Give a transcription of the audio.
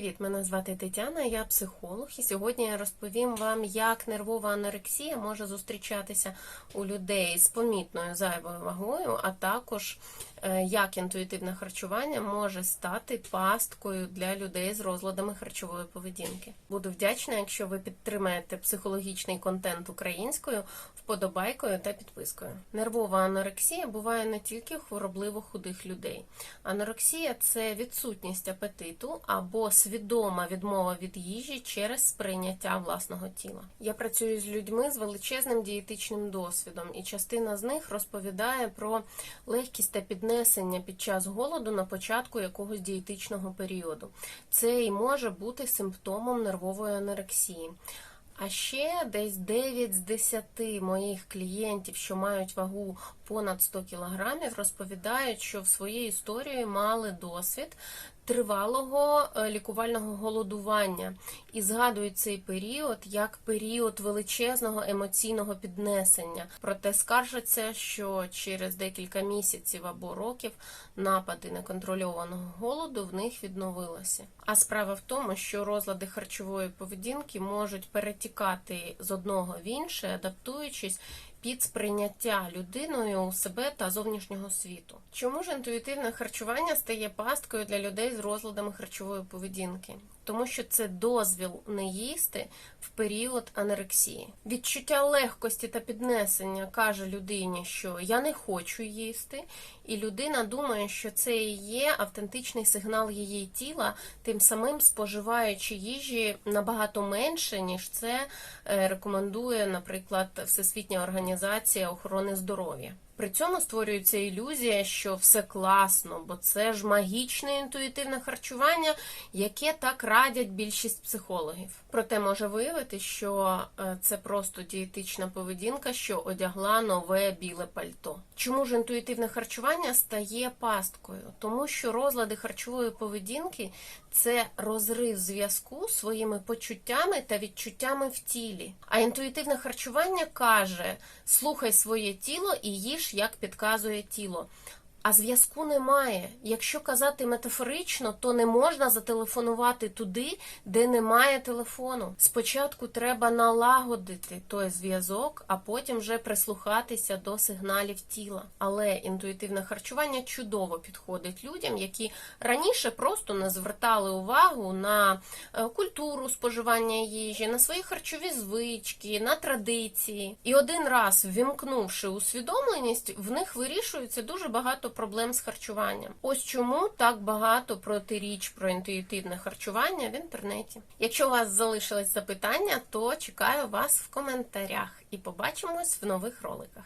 Привіт, мене звати Тетяна, я психолог, і сьогодні я розповім вам, як нервова анорексія може зустрічатися у людей з помітною зайвою вагою, а також е, як інтуїтивне харчування може стати пасткою для людей з розладами харчової поведінки. Буду вдячна, якщо ви підтримаєте психологічний контент українською вподобайкою та підпискою. Нервова анорексія буває не тільки хворобливо худих людей. Анорексія це відсутність апетиту або свідома відмова від їжі через сприйняття власного тіла. Я працюю з людьми з величезним дієтичним досвідом, і частина з них розповідає про легкість та піднесення під час голоду на початку якогось дієтичного періоду. Це і може бути симптомом нервової анорексії. А ще десь 9 з 10 моїх клієнтів, що мають вагу понад 100 кілограмів, розповідають, що в своїй історії мали досвід тривалого е, лікувального голодування і згадують цей період як період величезного емоційного піднесення. Проте скаржаться, що через декілька місяців або років напади неконтрольованого голоду в них відновилися. А справа в тому, що розлади харчової поведінки можуть перетікати з одного в інше, адаптуючись під сприйняття людиною у себе та зовнішнього світу. Чому ж інтуїтивне харчування стає пасткою для людей з розладами харчової поведінки? Тому що це дозвіл не їсти в період анорексії. Відчуття легкості та піднесення каже людині, що я не хочу їсти, і людина думає, що це і є автентичний сигнал її тіла, тим самим споживаючи їжі набагато менше, ніж це е, рекомендує, наприклад, Всесвітня організація охорони здоров'я. При цьому створюється ілюзія, що все класно, бо це ж магічне інтуїтивне харчування, яке так радять більшість психологів. Проте може виявити, що е, це просто дієтична поведінка, що одягла нове біле пальто. Чому ж інтуїтивне харчування стає пасткою? Тому що розлади харчової поведінки це розрив зв'язку своїми почуттями та відчуттями в тілі. А інтуїтивне харчування каже: слухай своє тіло і їж, як підказує тіло. А зв'язку немає. Якщо казати метафорично, то не можна зателефонувати туди, де немає телефону. Спочатку треба налагодити той зв'язок, а потім вже прислухатися до сигналів тіла. Але інтуїтивне харчування чудово підходить людям, які раніше просто не звертали увагу на е, культуру споживання їжі, на свої харчові звички, на традиції. І один раз ввімкнувши усвідомленість, в них вирішується дуже проблем з харчуванням. Ось чому так багато протиріч про інтуїтивне харчування в інтернеті. Якщо у вас залишились запитання, то чекаю вас в коментарях і побачимось в нових роликах.